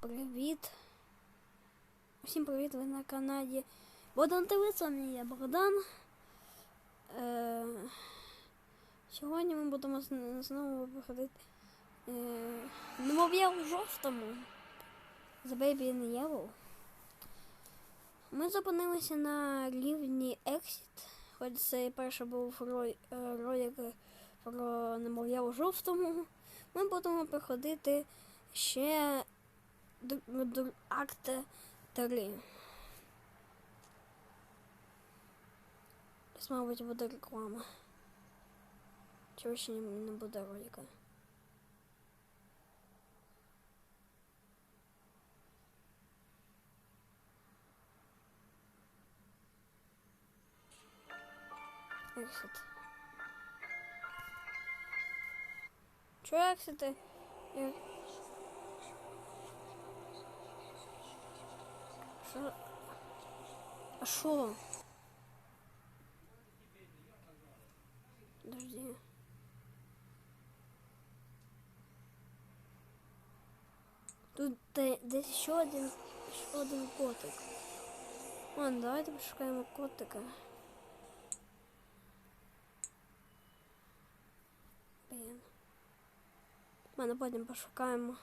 Привіт. Усім привіт, ви на каналі Богдан ТВ, з вами я Богдан. Е, сьогодні ми будемо знову виходити е, немов'я у жовтому. The Baby in Yellow. Ми зупинилися на рівні Exit. Хоч це і перший був е, ролик про немов'я у жовтому. Ми будемо проходити ще д- д- акт 3. Десь, мабуть, буде реклама. Чого ще не, не буде ролика? Exit. Чого ексити? Я- Що? А що? Подожди. Тут де- десь ще один, ще один котик. Ладно, давайте пошукаємо котика. Блін. Ладно, потім пошукаємо.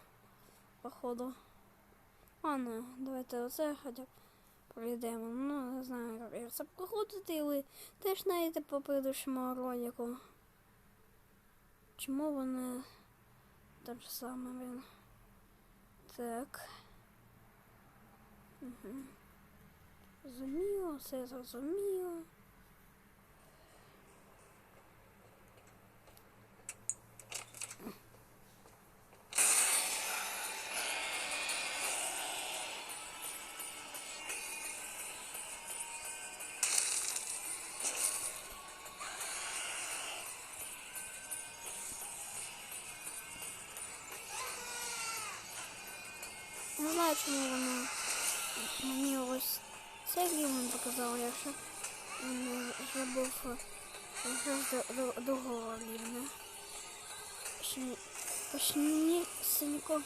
Походу. Ладно, давайте оце хоча б пройдемо. Ну, не знаю, як це проходити, ви теж знаєте по предыдущому ролику. Чому вони те ж саме, блін. Так. Угу. Зрозуміло, все зрозуміло. знаю, чому вона мені ось цей рівень показала, якщо він вже був е, вже з до- другого рівня. Точні- Точнісінько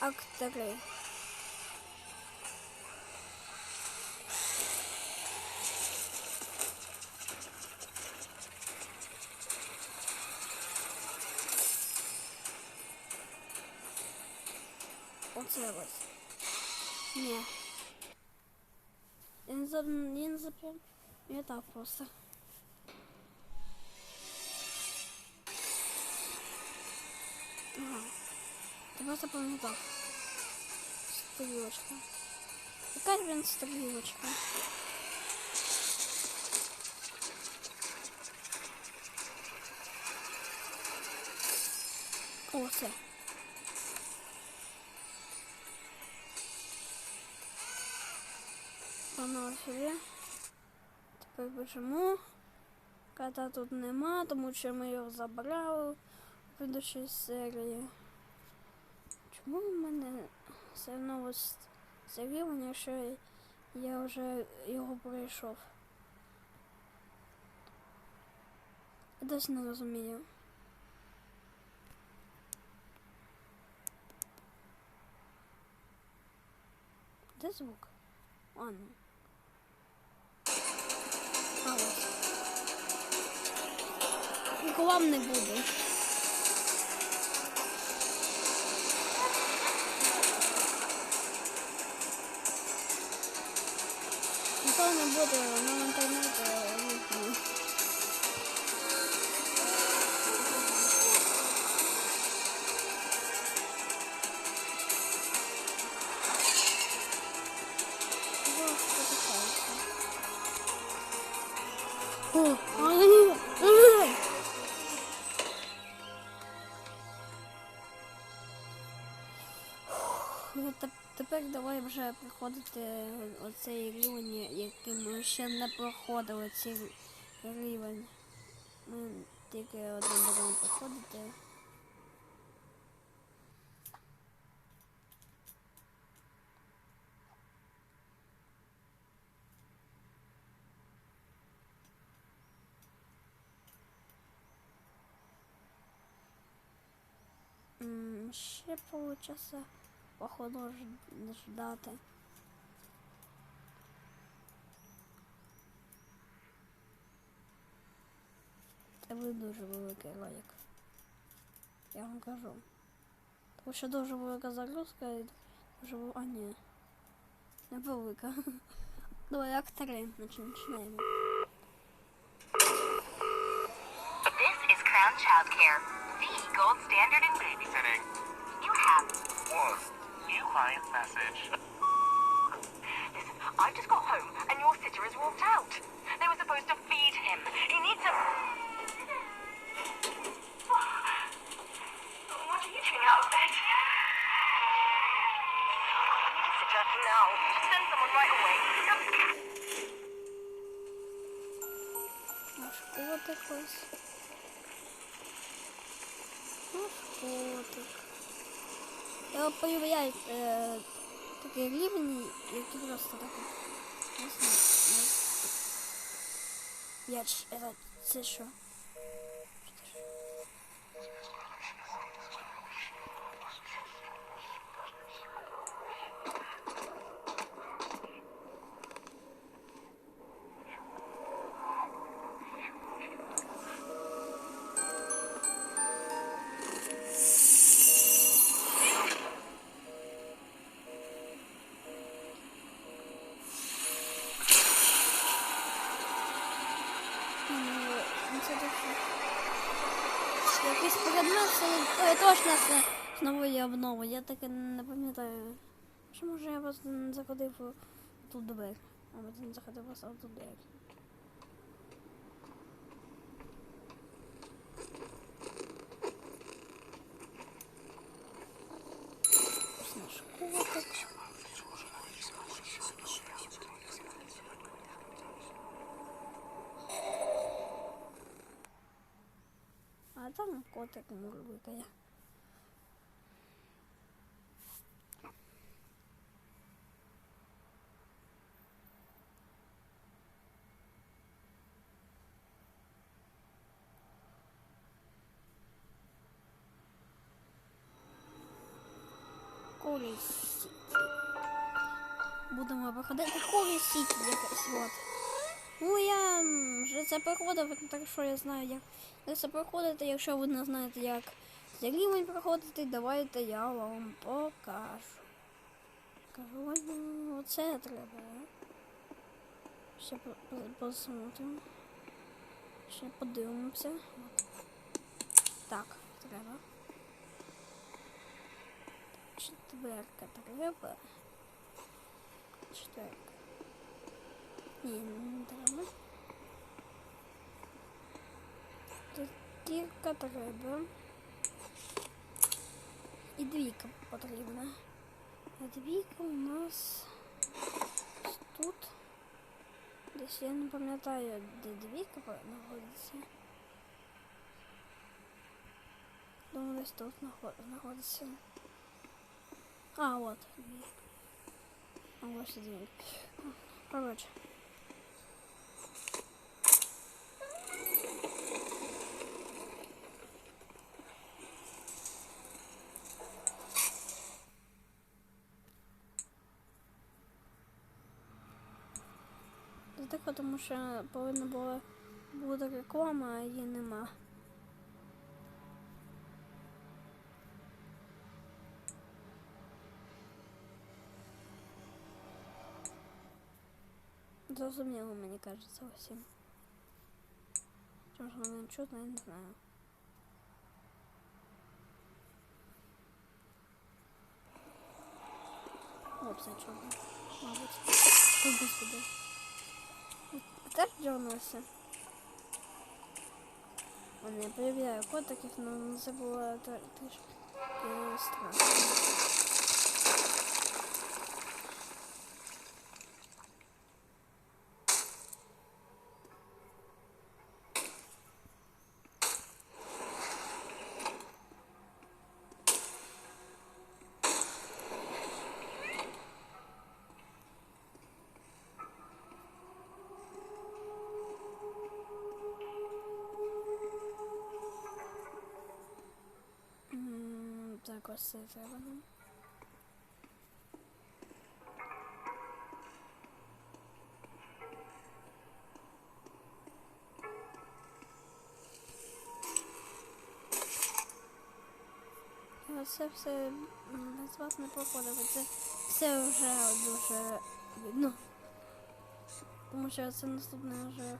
акт 3. Оце ось. Ні. Я не зап... Я не запам... Я так просто. Ага. Ти просто запам'ятав. Стрілочка. Яка він стрілочка? О, це. Воно собі. Тепер біжимо. Кота тут нема, тому що ми його забрали в предыдущій серії. Чому в мене все одно рівень, якщо я вже його пройшов? Я досі не розумію. Де звук? Ладно. А Реклам не буде. Ніколи не буде, воно в Давай вже проходити оцей рівень, який ми ще не проходили цей рівень. Ми тільки один будемо проходити. Ще получаса походу ж- ждати. Це буде дуже великий ролик. Я вам кажу. Тому що дуже велика загрузка і дуже А, ні. Не велика. Давай як три починаємо. This is Crown Childcare, the gold standard in babysitting. You have. One. New client message. Listen, I just got home and your sitter has walked out. They were supposed to feed him. He needs a. What are you doing out of bed? I need a sitter now. Send someone right away. Наш котик ось. Наш котик. Я полюбляю е, Такі рівні, які просто так. Я ж, це що? Точно. Якийсь предмет, це точно це з нової обнови. Я так не пам'ятаю. почему може я заходил заходив у ту двері. А не заходив просто в ту двері. котик мурликає. Курі сіті. Будемо проходити курі сіті якось от. Ну я вже це проходив, так що я знаю, як, це проходити. Якщо ви не знаєте, як цей рівень проходити, давайте я вам покажу. Кажу, ну, оце треба. а? Ще по- по- посмотримо. Ще подивимося. Так, треба. Четверка треба. Четверка. Ні, не треба. П'ятірка треба. І двійка потрібна. А двійка у нас ось тут. Десь я не пам'ятаю, де двійка знаходиться. Думаю, десь тут знаход- знаходиться. А, от двійка. А ось і двійка. Коротше. Тому що повинна була бути реклама, а її нема. Зрозуміло, мені кажеться усім. Чому ж воно не чутно, я не знаю. Це чудно. Мабуть. О, господи. Теж дернувся. Ладно, я проявляю котиків, таких, это. М, Так, ось це якось заявлено. Ну, це все назвати не походило, це все вже дуже видно. Тому що це наступне вже...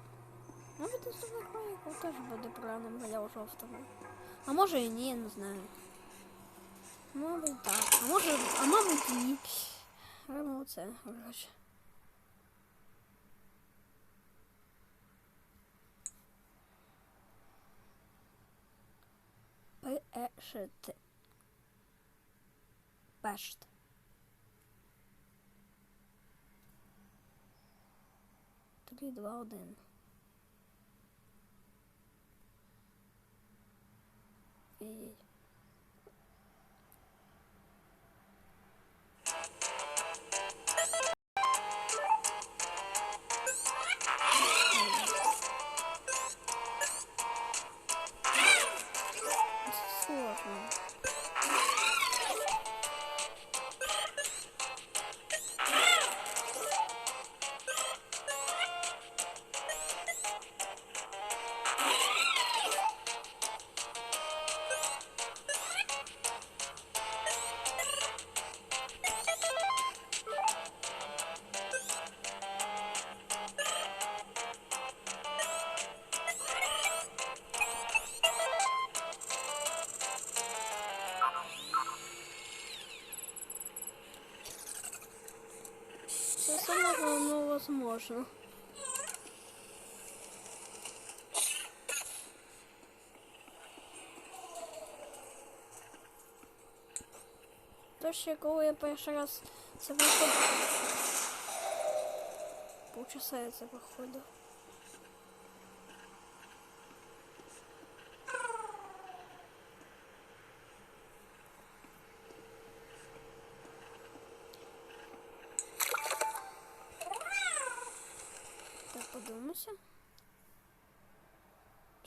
Ну, Мабуть, наступна хроніка теж буде про Ранним жовтого. А може і ні, не знаю. Мабуть, так. А може, а мабуть, і ні. Граємо це, коротше. Пешт. Пешт. Три, два, один. Ей. Невозможно. Ще коли я перший раз це проходив. Полчаса я це.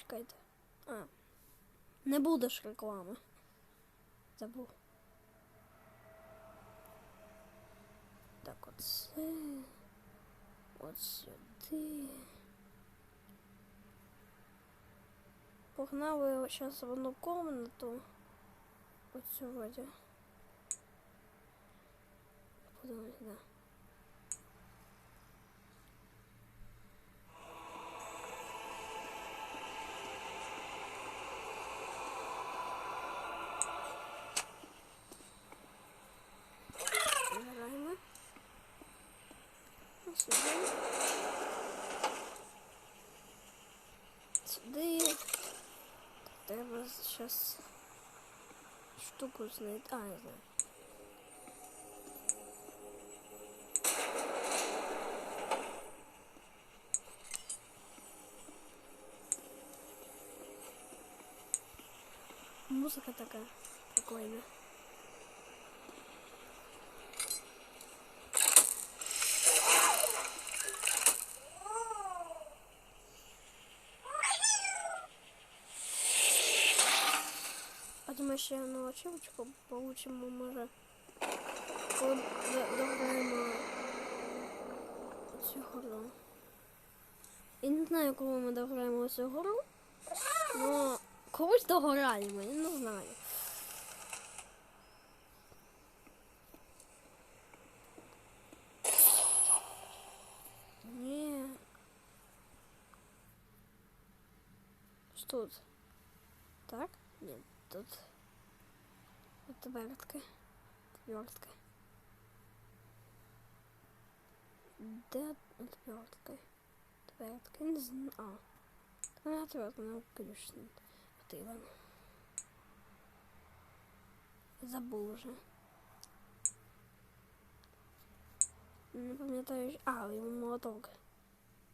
Чекайте. А. Не будеш реклами. Забув. Так, оце. От сюди. Погнали зараз в одну комнату. От сьогодні. Подивимось, да. Сюди. Сюди. Треба зараз штуку знайти. А, я знаю. Музыка такая прикольная. Потім ще одну ачивочку получимо, може, коли д- дограємо цю гру. Я не знаю, коли ми дограємо цю гру, але колись дограємо, я не знаю. Ні. Що тут? Так? Нет, тут отвертка. Отвертка. Де отвертка? Отвертка, не знаю. А. Та отвертка, ну, конечно. Потрібно. Забув уже. Не пам'ятаю. А, і молоток.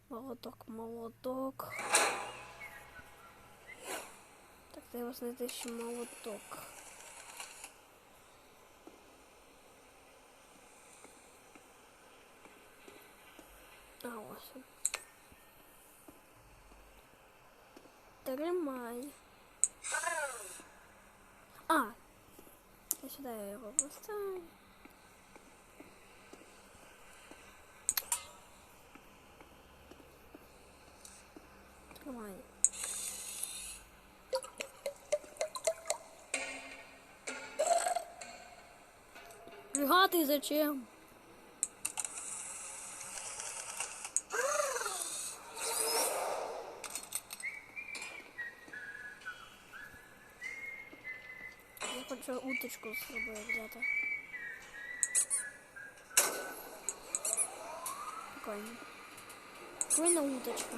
Молоток, молоток. Треба знайти ще молоток. А, ось. Тримай. А! Я сюди його поставлю. Тримай. Ригати зачем? Я хочу уточку з собою взяти. Прикольно. Прикольна уточка.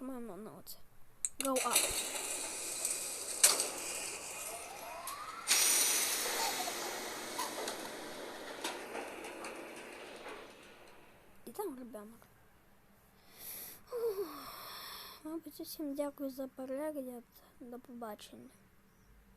І нажимаємо на оце. Go up. І там ребенок. Мабуть, усім дякую за перегляд. До побачення.